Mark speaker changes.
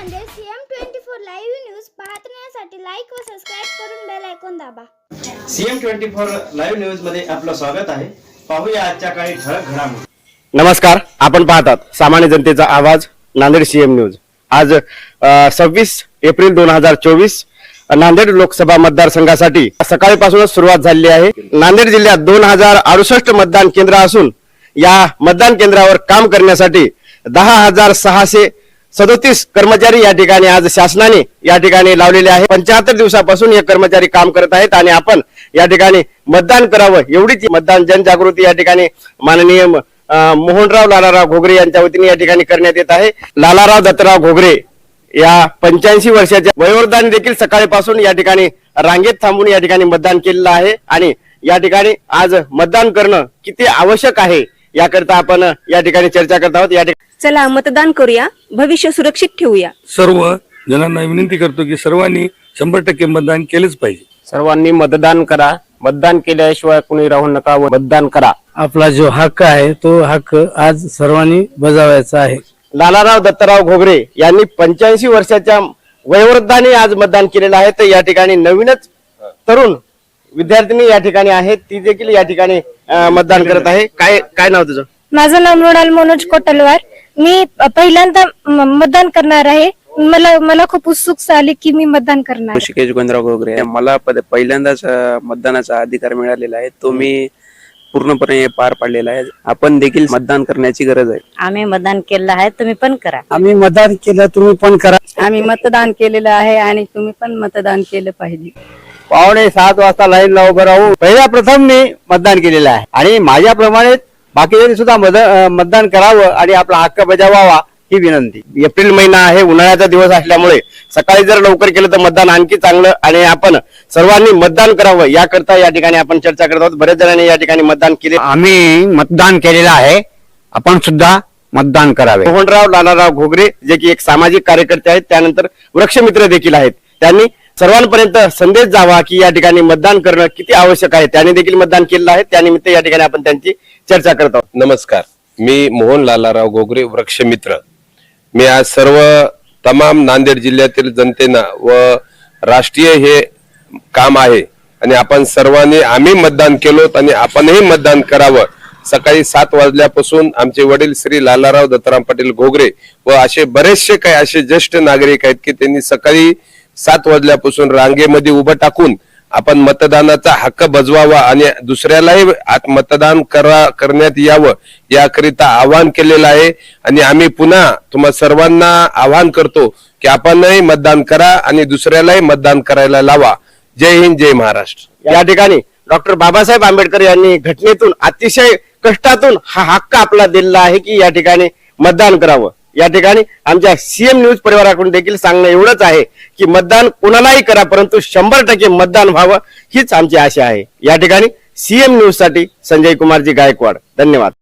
Speaker 1: Nanded CM twenty four live news पाहण्यासाठी like व subscribe करून बेल ऐकून दाबा.
Speaker 2: सीएम ट्वेंटी फोर लाईव्ह न्यूजमध्ये आपलं स्वागत आहे. पाहूया आजच्या काही ठळक घडामोडी.
Speaker 3: नमस्कार आपण पाहतात सामान्य जनतेचा आवाज नांदेड सीएम न्यूज. आज सव्वीस एप्रिल दोन हजार चोवीस नांदेड लोकसभा मतदारसंघासाठी सकाळीपासूनच सुरुवात झालेली आहे. नांदेड जिल्ह्यात दोन हजार अडुसष्ट मतदान केंद्र असून या मतदान केंद्रावर काम करण्यासाठी दहा हजार सहाशे सदोतीस कर्मचारी या ठिकाणी आज शासनाने या ठिकाणी लावलेले आहे पंच्याहत्तर दिवसापासून हे कर्मचारी काम करत आहेत आणि आपण या ठिकाणी मतदान करावं एवढीच मतदान जनजागृती या ठिकाणी माननीय मोहनराव लालाराव घोगरे यांच्या वतीने या ठिकाणी करण्यात येत आहे लालाराव दत्तराव घोगरे या पंच्याऐंशी वर्षाच्या वयोवृद्धांनी देखील सकाळीपासून या ठिकाणी रांगेत थांबून या ठिकाणी मतदान केलेलं आहे आणि या ठिकाणी आज मतदान करणं किती आवश्यक आहे याकरता आपण या ठिकाणी चर्चा करत आहोत या ठिकाणी
Speaker 4: चला मतदान करूया भविष्य सुरक्षित ठेवूया.
Speaker 5: सर्व जणांना विनंती करतो की सर्वांनी शंभर टक्के मतदान केलंच पाहिजे.
Speaker 3: सर्वांनी मतदान करा. मतदान केल्याशिवाय कुणी राहू नका व मतदान करा.
Speaker 6: आपला जो हक्क आहे तो हक्क आज सर्वांनी बजावायचा आहे.
Speaker 3: लालाराव दत्तराव घोगरे यांनी पंच्याऐंशी वर्षाच्या वयोवृद्धाने आज मतदान केलेलं आहे. तर या ठिकाणी नवीनच तरुण विद्यार्थिनी या ठिकाणी आहेत ती देखील या ठिकाणी अं, मतदान करत आहे. काय काय नाव तुझं?
Speaker 1: माझं नाव मृणाल मनोज कोटलवार. मी पहिल्यांदा मतदान करणार आहे. मला मला खूप उत्सुकता आली की मी मतदान करणार.
Speaker 7: ऋषिकेश गोविंदराव घोगरे मला पद- पहिल्यांदाच मतदानाचा अधिकार मिळालेला आहे. तो मी पूर्णपणे पार पाडलेला आहे. आपण देखील मतदान करण्याची गरज आहे.
Speaker 4: आम्ही मतदान केलं आहे. तुम्ही पण करा.
Speaker 6: आम्ही मतदान केलं तुम्ही पण करा.
Speaker 4: आम्ही मतदान केलेलं आहे आणि तुम्ही पण मतदान केलं पाहिजे.
Speaker 3: पावणे सात वाजता लाईनला उभं राहून पहिल्या प्रथम मी मतदान केलेलं आहे. आणि माझ्याप्रमाणे बाकीच्यांनी सुद्धा मतदान करावं आणि आपला हक्क बजावावा ही विनंती. एप्रिल महिना आहे उन्हाळ्याचा दिवस असल्यामुळे सकाळी जर लवकर केलं तर मतदान आणखी चांगलं आणि आपण सर्वांनी मतदान करावं याकरता या ठिकाणी आपण चर्चा करत आहोत. बरेच जणांनी या ठिकाणी मतदान केले.
Speaker 6: आम्ही मतदान केलेलं आहे. आपण सुद्धा मतदान करावे.
Speaker 3: मोहनराव लालाराव घोगरे जे की एक सामाजिक कार्यकर्ते आहेत त्यानंतर वृक्षमित्र देखील आहेत. त्यांनी सर्वांपर्यंत संदेश जावा की या ठिकाणी मतदान करणं किती आवश्यक आहे? त्याने देखील मतदान केलेलं आहे. त्यानिमित्त या ठिकाणी आपण त्यांची चर्चा करत आहोत.
Speaker 8: नमस्कार. मी मोहन लालाराव गोगरे वृक्षमित्र. मी आज सर्व तमाम नांदेड जिल्ह्यातील जनतेना व राष्ट्रीय हे काम आहे आणि आपण सर्वांनी आम्ही मतदान केलो आणि आपणही मतदान करावं. सकाळी सात वाजल्यापासून आमचे वडील श्री लालाराव दत्ताराम पाटील घोगरे व असे बरेचसे काही असे ज्येष्ठ नागरिक आहेत की त्यांनी सकाळी सात वाजल्यापासून रांगेमध्ये उभं टाकून आपण मतदानाचा हक्क बजवावा आणि दुसऱ्यालाही आत मतदान करा करण्यात यावं याकरिता आवाहन केलेलं आहे. आणि आम्ही पुन्हा तुम्हा सर्वांना आवाहन करतो की आपणही मतदान करा आणि दुसऱ्यालाही मतदान करायला लावा. जय हिंद जय महाराष्ट्र.
Speaker 3: या ठिकाणी डॉक्टर बाबासाहेब आंबेडकर यांनी घटनेतून अतिशय कष्टातून हा हक्क आपला दिलेला आहे की या ठिकाणी मतदान करावं. या ठिकाणी आमच्या सीएम न्यूज परिवाराकडून देखील सांगणं एवढंच आहे की मतदान कुणालाही करा परंतु शंभर टक्के मतदान व्हावं हीच आमची आशा आहे. या ठिकाणी सीएम न्यूजसाठी संजय कुमारजी गायकवाड. धन्यवाद.